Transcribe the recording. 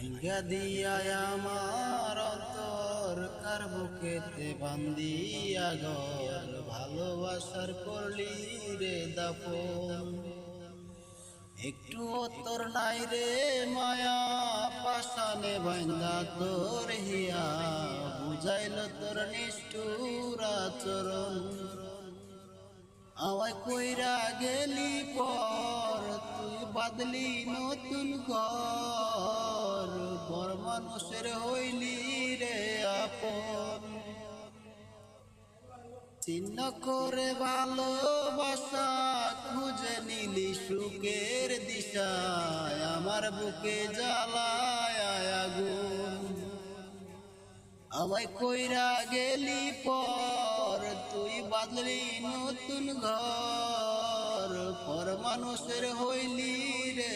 ভাঙ্গা দিয়া আমার অন্তর কার বুকেতে বান্দিয়া গল ভালোবাসার করলি রে দাপন। একটু তোর নাই রে মায়া পাশানে বান্দা তোর হিয়া বুঝাইল তোর নিষ্ঠুর আচরণ। আমায় কইরা গেলি পর, তুই বাদলি নতুন ঘর। মানুষের হইলি রে আপন। চিহ্ন করে ভালোবাসা খুঁজে নিলি সুখের দিশায়, আমার বুকে জ্বালায় আগুন। আমায় কইরা গেলি পর, তুই বাদলি নতুন ঘর। পর মানুষের হইলি রে